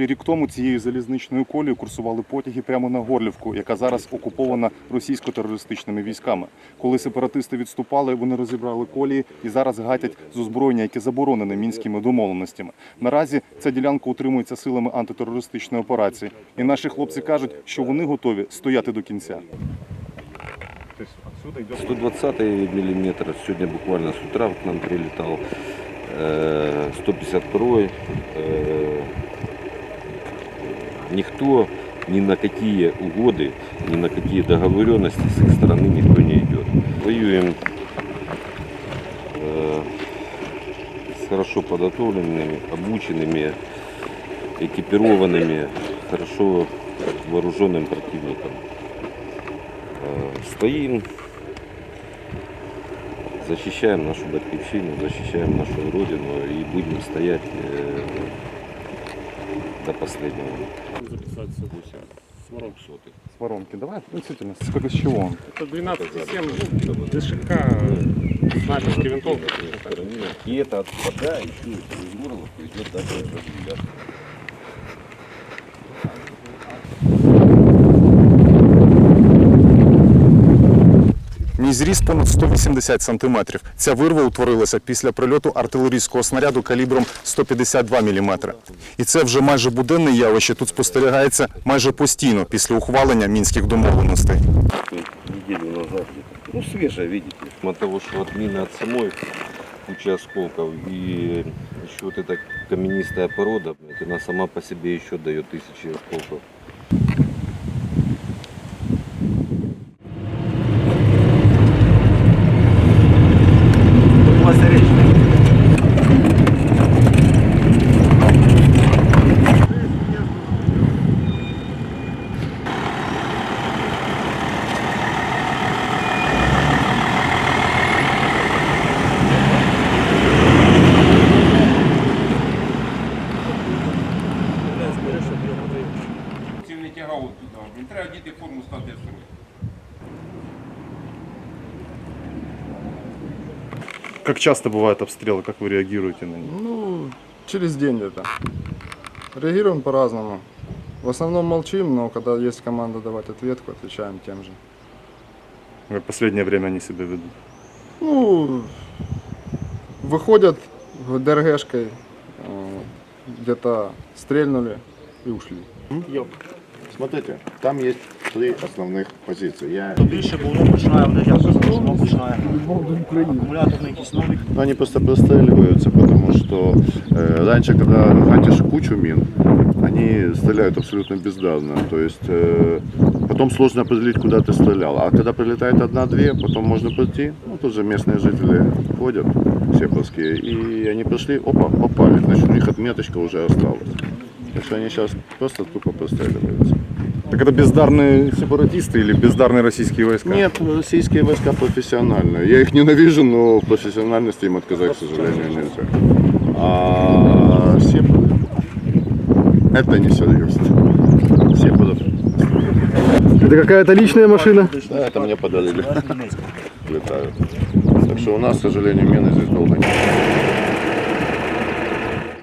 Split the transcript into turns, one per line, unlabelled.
Ще рік тому цією залізничною колією курсували потяги прямо на Горлівку, яка зараз окупована російсько-терористичними військами. Коли сепаратисти відступали, вони розібрали колії і зараз гатять з озброєння, яке заборонене мінськими домовленостями. Наразі ця ділянка утримується силами антитерористичної операції, і наші хлопці кажуть, що вони готові стояти до кінця.
120 миллиметр. Сегодня буквально с утра к нам прилетал. Э, 152 э, Никто ни на какие угоды, ни на какие договоренности с их стороны никто не идет. Воюем э, с хорошо подготовленными, обученными, экипированными, хорошо вооруженным противником. Э, Стоим, защищаем нашу батьківщину, защищаем нашу родину и будем стоять э, до последнего.
записаться Сварог.
Сотых.
С воронки, давай, действительно, сколько с чего он?
Это 12,7, ну, ДШК, снайперская винтовка.
И это от вода еще из Горловки идет даже
Мій зріст понад 180 сантиметрів. Ця вирва утворилася після прильоту артилерійського снаряду калібром 152 мм. І це вже майже буденне явище тут спостерігається майже постійно після ухвалення мінських домовленостей.
Неделю назад где-то. Ну, свежая, видите. От того, что от мины от самой куча осколков и еще вот эта каменистая порода, блядь, она сама по себе еще дает тысячи осколков.
Він треба діти форму стати строю.
Как часто бывают обстрелы, как вы реагируете на них?
Ну, через день где-то. Реагируем по-разному. В основном молчим, но когда есть команда давать ответку, отвечаем тем же.
Как в последнее время они себя ведут?
Ну, выходят в ДРГшкой, э, где-то стрельнули и ушли.
Смотрите, там есть три основных позиции. Я...
більше, бо воно починає вони якось воно починає акумулятор на якісь нові.
Но они просто простреливаются, потому что э, раньше, когда гатишь кучу мин, они стреляют абсолютно бездарно. То есть э, потом сложно определить, куда ты стрелял. А когда прилетает одна-две, потом можно пройти. Ну, тут же местные жители ходят, сепарские, и они пришли, опа, попали. Значит, у них отметочка уже осталась. Так что они сейчас просто тупо простреливаются.
Так это бездарные сепаратисты или бездарные российские войска?
Нет, российские войска профессиональные. Я их ненавижу, но в профессиональности им отказать, к сожалению, нельзя. А сепары, это несерьезно. Сепаров,
Это какая-то личная машина?
да, это мне подарили. Летают. Так что у нас, к сожалению, мены здесь долго нет.